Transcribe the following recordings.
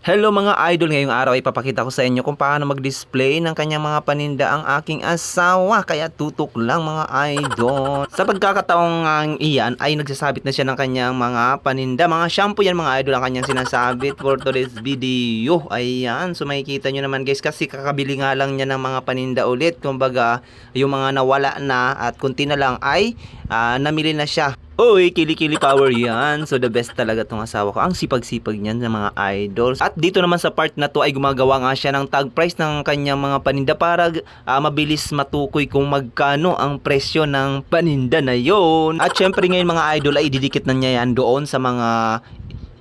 Hello mga idol, ngayong araw ay papakita ko sa inyo kung paano mag-display ng kanyang mga paninda ang aking asawa. Kaya tutok lang mga idol. Sa pagkakataong ang iyan ay nagsasabit na siya ng kanyang mga paninda. Mga shampoo yan mga idol ang kanyang sinasabit for today's video. Ayan, so makikita nyo naman guys kasi kakabili nga lang niya ng mga paninda ulit. Kumbaga yung mga nawala na at kunti na lang ay ah, namili na siya. Uy, kili-kili power yan. So, the best talaga tong asawa ko. Ang sipag-sipag niyan ng mga idols. At dito naman sa part na to ay gumagawa nga siya ng tag price ng kanyang mga paninda para ah, mabilis matukoy kung magkano ang presyo ng paninda na yon. At syempre ngayon mga idol ay didikit na niya yan doon sa mga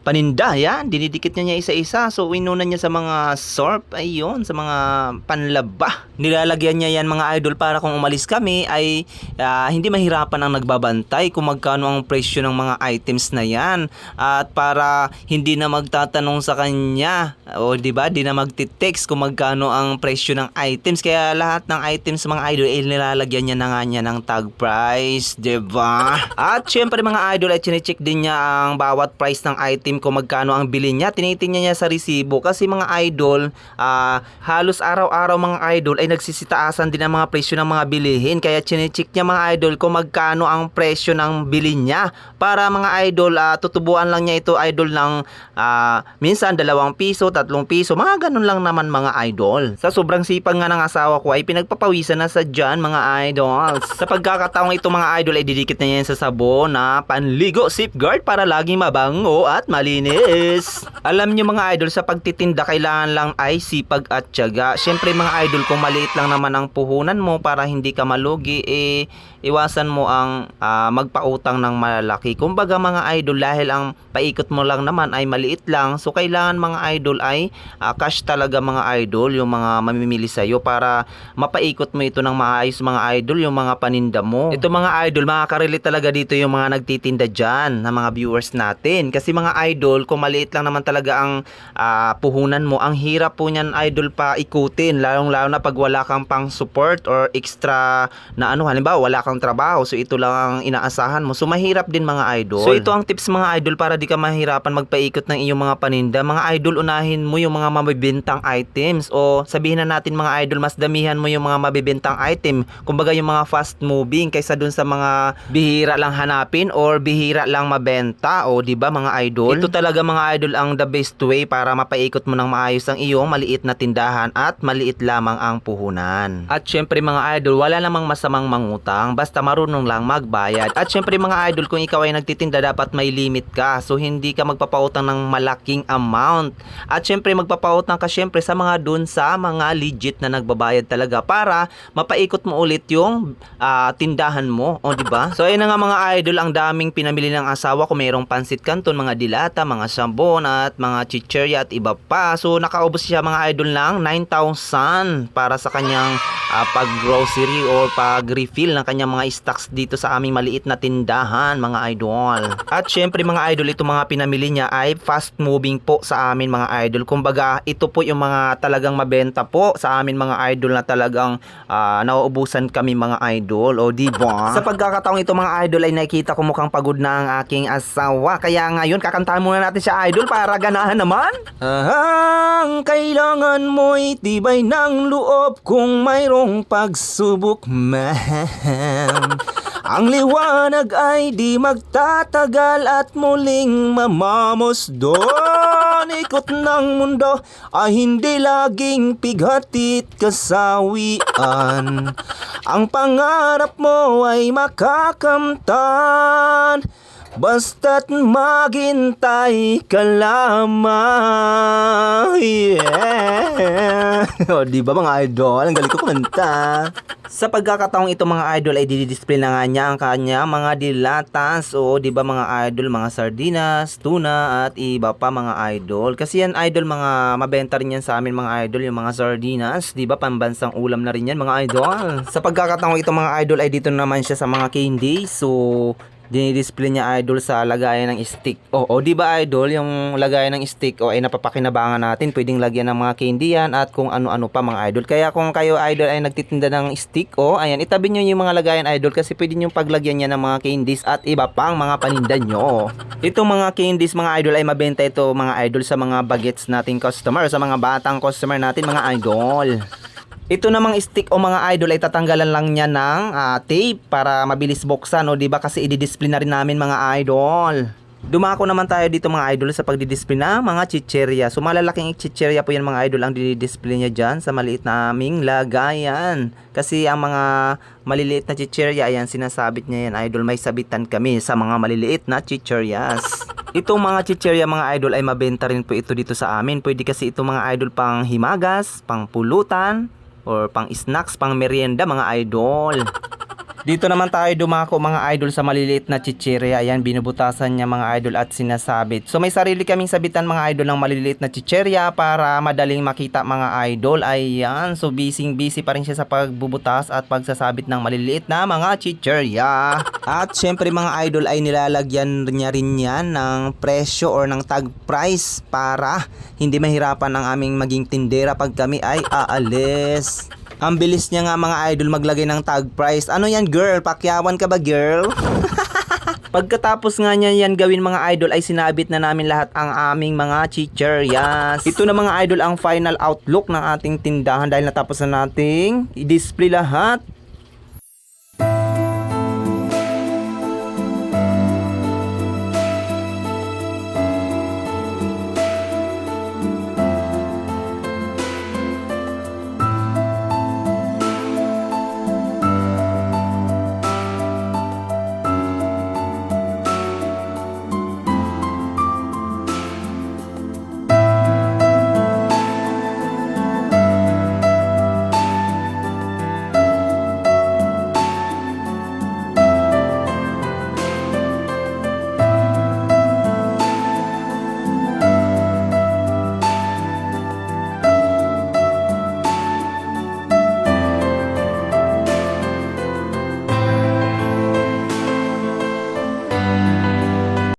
paninda, yan. Dinidikit niya niya isa-isa. So, inuna niya sa mga sorp, ayun, sa mga panlaba. Nilalagyan niya yan mga idol para kung umalis kami ay ah, hindi mahirapan ang nagbabantay kung magkano ang presyo ng mga items na yan. At para hindi na magtatanong sa kanya, o di ba, di na magtitext kung magkano ang presyo ng items. Kaya lahat ng items mga idol ay nilalagyan niya na nga niya ng tag price, di ba? At syempre mga idol ay chinecheck din niya ang bawat price ng item kung magkano ang bili niya. Tinitingnan niya sa resibo kasi mga idol, ah, halos araw-araw mga idol ay nagsisitaasan din ang mga presyo ng mga bilihin. Kaya chinecheck niya mga idol kung magkano ang presyo ng bili niya. Para mga idol, ah, tutubuan lang niya ito idol ng ah, minsan dalawang piso, tatlong piso, mga ganun lang naman mga idol. Sa sobrang sipag nga ng asawa ko ay pinagpapawisan na sa dyan mga idol. Sa pagkakataong ito mga idol ay didikit na niya yan sa sabon na panligo safeguard para laging mabango at malinis. Alam niyo mga idol sa pagtitinda kailangan lang ay sipag at tiyaga. Syempre mga idol kung maliit lang naman ang puhunan mo para hindi ka malugi eh iwasan mo ang ah, magpautang ng malaki. Kumbaga mga idol dahil ang paikot mo lang naman ay maliit lang so kailangan mga idol ay ah, cash talaga mga idol yung mga mamimili sa iyo para mapaikot mo ito ng maayos mga idol yung mga paninda mo. Ito mga idol makaka-relate talaga dito yung mga nagtitinda dyan na mga viewers natin kasi mga idol kung maliit lang naman talaga ang ah, puhunan mo ang hirap po niyan idol pa ikutin lalong lalo na pag wala kang pang support or extra na ano halimbawa wala kang trabaho so ito lang ang inaasahan mo. So mahirap din mga idol. So ito ang tips mga idol para di ka mahirapan magpaikot ng iyong mga paninda. Mga idol unahin mo yung mga mabibintang items o sabihin na natin mga idol mas damihan mo yung mga mabibintang item. Kumbaga yung mga fast moving kaysa dun sa mga bihira lang hanapin or bihira lang mabenta o di ba mga idol ito talaga mga idol ang the best way para mapaikot mo ng maayos ang iyong maliit na tindahan at maliit lamang ang puhunan. At syempre mga idol wala namang masamang mangutang. Basta marunong lang magbayad. At syempre mga idol kung ikaw ay nagtitinda dapat may limit ka. So hindi ka magpapautang ng malaking amount. At syempre magpapautang ka syempre sa mga dun sa mga legit na nagbabayad talaga para mapaikot mo ulit yung ah, tindahan mo. O di ba? So ayun na nga mga idol ang daming pinamili ng asawa ko. Mayroong pansit canton mga dilata mga sambon at mga chicherya at iba pa so nakaubos siya mga idol ng 9,000 para sa kanyang ah, pag-grocery or pag-refill ng kanyang mga stocks dito sa aming maliit na tindahan mga idol. At syempre mga idol, ito mga pinamili niya ay fast moving po sa amin mga idol. Kumbaga, ito po yung mga talagang mabenta po sa amin mga idol na talagang ah, nauubusan kami mga idol. O di ba? Sa pagkakataong ito mga idol ay nakikita ko mukhang pagod na ang aking asawa. Kaya ngayon, kakantahan muna natin siya idol para ganahan naman. Ang kailangan mo'y tibay ng loob kung mayroong pagsubok man. Ang liwanag ay di magtatagal at muling mamamusdon. Ikot ng mundo ay hindi laging pighatit kasawian. Ang pangarap mo ay makakamtan. Basta't maghintay ka lamang. Yeah. o, di ba mga idol? Ang galing ko kumanta. Sa pagkakataong ito mga idol ay didisplay na nga niya ang kanya mga dilatas o di ba mga idol mga sardinas, tuna at iba pa mga idol. Kasi yan idol mga mabenta rin yan sa amin mga idol yung mga sardinas, di ba pambansang ulam na rin yan mga idol. Sa pagkakataong ito mga idol ay dito naman siya sa mga candy. So dinidisplay niya idol sa lagayan ng stick. O, o di ba idol, yung lagayan ng stick o ay napapakinabangan natin, pwedeng lagyan ng mga candy yan at kung ano-ano pa mga idol. Kaya kung kayo idol ay nagtitinda ng stick o ayan, itabi nyo yung mga lagayan idol kasi pwede nyo paglagyan niya ng mga candies at iba pang mga paninda nyo. Itong mga candies mga idol ay mabenta ito mga idol sa mga bagets nating customer, sa mga batang customer natin mga idol. Ito namang stick o mga idol ay tatanggalan lang niya ng ah, tape para mabilis buksan o di ba kasi i-display na rin namin mga idol. Dumako naman tayo dito mga idol sa pagdi-display na mga chicherya. So malalaking chicherya po yan mga idol ang di-display niya dyan sa maliit na aming lagayan. Kasi ang mga maliliit na chicherya, ayan sinasabit niya yan idol. May sabitan kami sa mga maliliit na chicheryas. Itong mga chicherya mga idol ay mabenta rin po ito dito sa amin. Pwede kasi ito mga idol pang himagas, pang pulutan, or pang snacks, pang merienda mga idol. Dito naman tayo dumako mga idol sa maliliit na chichirya. Ayan, binubutasan niya mga idol at sinasabit. So may sarili kaming sabitan mga idol ng maliliit na chichirya para madaling makita mga idol. Ayan, so busy busy pa rin siya sa pagbubutas at pagsasabit ng maliliit na mga chichirya. At syempre mga idol ay nilalagyan niya rin yan ng presyo or ng tag price para hindi mahirapan ang aming maging tindera pag kami ay aalis. Ang bilis niya nga mga idol maglagay ng tag price. Ano yan girl? Pakyawan ka ba girl? Pagkatapos nga niya yan gawin mga idol ay sinabit na namin lahat ang aming mga chicheryas. Ito na mga idol ang final outlook ng ating tindahan dahil natapos na nating i-display lahat